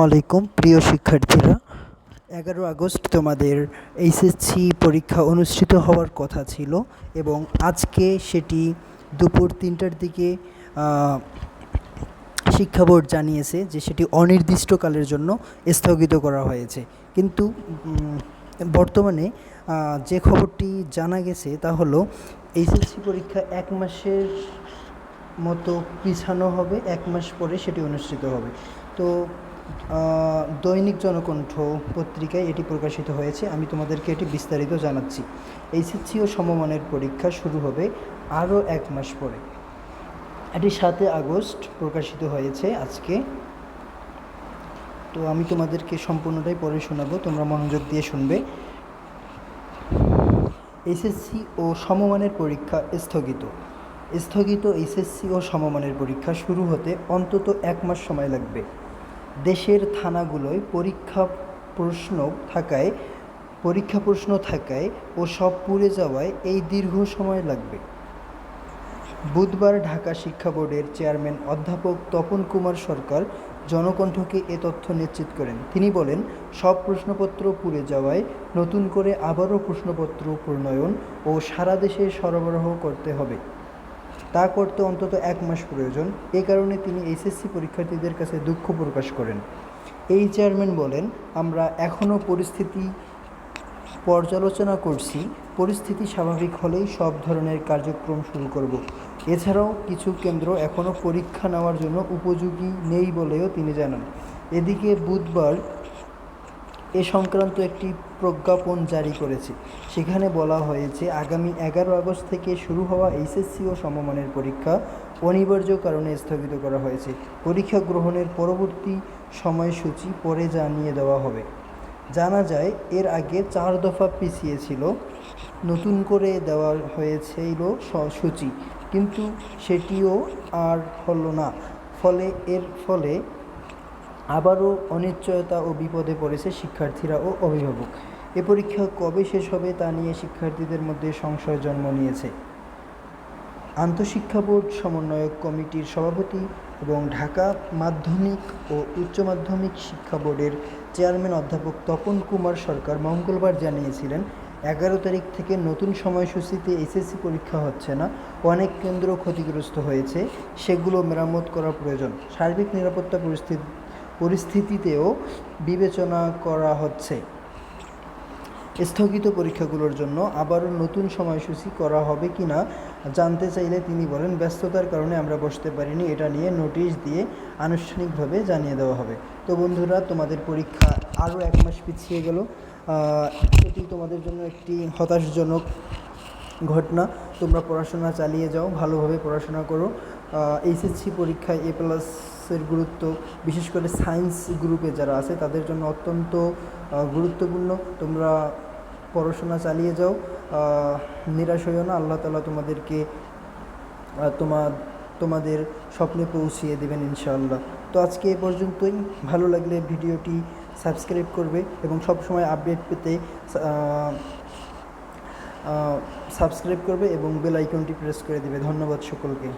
আলাইকুম প্রিয় শিক্ষার্থীরা। এগারো আগস্ট তোমাদের এইচএসসি পরীক্ষা অনুষ্ঠিত হওয়ার কথা ছিল এবং আজকে সেটি দুপুর তিনটার দিকে শিক্ষা বোর্ড জানিয়েছে যে সেটি অনির্দিষ্টকালের জন্য স্থগিত করা হয়েছে। কিন্তু বর্তমানে যে খবরটি জানা গেছে তা হলো, এইচএসসি পরীক্ষা এক মাসের মতো পিছানো হবে, এক মাস পরে সেটি অনুষ্ঠিত হবে। তো দৈনিক জনকণ্ঠ পত্রিকায় এটি প্রকাশিত হয়েছে। আমি তোমাদেরকে এটি বিস্তারিত জানাচ্ছি। এইচএসসি ও সমমানের পরীক্ষা শুরু হবে আরও এক মাস পরে। এটি সাতই আগস্ট প্রকাশিত হয়েছে আজকে। তো আমি তোমাদেরকে সম্পূর্ণটাই পরে শোনাবো, তোমরা মনোযোগ দিয়ে শুনবে। এসএসসি ও সমমানের পরীক্ষা স্থগিত। স্থগিত এসএসসি ও সমমানের পরীক্ষা শুরু হতে অন্তত এক মাস সময় লাগবে। দেশের থানাগুলোয় পরীক্ষা প্রশ্ন থাকায়, পরীক্ষা প্রশ্ন থাকায় ও সব পুড়ে যাওয়ায় এই দীর্ঘ সময় লাগবে। বুধবার ঢাকা শিক্ষা বোর্ডের চেয়ারম্যান অধ্যাপক তপন কুমার সরকার জনকণ্ঠকে এ তথ্য নিশ্চিত করেন। তিনি বলেন, সব প্রশ্নপত্র পুড়ে যাওয়ায় নতুন করে আবারও প্রশ্নপত্র প্রণয়ন ও সারা দেশে সরবরাহ করতে হবে। তা করতে অন্তত এক মাস প্রয়োজন। এ কারণে তিনি এইচএসসি পরীক্ষার্থীদের কাছে দুঃখ প্রকাশ করেন। এই চেয়ারম্যান বলেন, আমরা এখনও পরিস্থিতি পর্যালোচনা করছি। পরিস্থিতি স্বাভাবিক হলেই সব ধরনের কার্যক্রম শুরু করব। এছাড়াও কিছু কেন্দ্র এখনও পরীক্ষা নেওয়ার জন্য উপযোগী নেই বলেও তিনি জানান। এদিকে বুধবার এ সংক্রান্ত একটি প্রজ্ঞাপন জারি করেছে। সেখানে বলা হয়েছে, আগামী এগারো আগস্ট থেকে শুরু হওয়া এইচএসসি ও সমমানের পরীক্ষা অনিবার্য কারণে স্থগিত করা হয়েছে। পরীক্ষা গ্রহণের পরবর্তী সময়সূচি পরে জানিয়ে দেওয়া হবে। জানা যায়, এর আগে চার দফা পিছিয়ে ছিল, নতুন করে দেওয়া হয়েছিল সূচি, কিন্তু সেটিও আর হলো না। ফলে, এর ফলে আবারও অনিশ্চয়তা ও বিপদে পড়েছে শিক্ষার্থীরা ও অভিভাবক। এ পরীক্ষা কবে শেষ হবে তা নিয়ে শিক্ষার্থীদের মধ্যে সংশয় জন্ম নিয়েছে। আন্তঃশিক্ষা বোর্ড, সমন্বয়ক কমিটির সভাপতি এবং ঢাকা মাধ্যমিক ও উচ্চ মাধ্যমিক শিক্ষা বোর্ডের চেয়ারম্যান অধ্যাপক তপন কুমার সরকার মঙ্গলবার জানিয়েছিলেন, এগারো তারিখ থেকে নতুন সময়সূচিতে এসএসসি পরীক্ষা হচ্ছে না, অনেক কেন্দ্র ক্ষতিগ্রস্ত হয়েছে, সেগুলো মেরামত করা প্রয়োজন। সার্বিক নিরাপত্তা পরিস্থিতি পরিস্থিতিতেও বিবেচনা করা হচ্ছে। স্থগিত পরীক্ষাগুলোর জন্য আবারও নতুন সময়সূচি করা হবে কি না জানতে চাইলে তিনি বলেন, ব্যস্ততার কারণে আমরা বসতে পারিনি, এটা নিয়ে নোটিশ দিয়ে আনুষ্ঠানিকভাবে জানিয়ে দেওয়া হবে। তো বন্ধুরা, তোমাদের পরীক্ষা আরও এক মাস পিছিয়ে গেল। এটি তোমাদের জন্য একটি হতাশজনক ঘটনা। তোমরা পড়াশোনা চালিয়ে যাও, ভালোভাবে পড়াশোনা করো। এইচএসসি পরীক্ষায় এ প্লাসের গুরুত্ব, বিশেষ করে সায়েন্স গ্রুপে যারা আছে, তাদের জন্য অত্যন্ত গুরুত্বপূর্ণ। তোমরা পড়াশোনা চালিয়ে যাও। নিরাশ হইও না। আল্লাহ তালা তোমাদেরকে তোমার তোমাদের স্বপ্নে পৌঁছিয়ে দেবেন ইনশাআল্লাহ। তো আজকে এ পর্যন্তই। ভালো লাগলে ভিডিওটি সাবস্ক্রাইব করবে এবং সবসময় আপডেট পেতে সাবস্ক্রাইব করবে এবং বেল আইকনটি প্রেস করে দেবে। ধন্যবাদ সকলকে।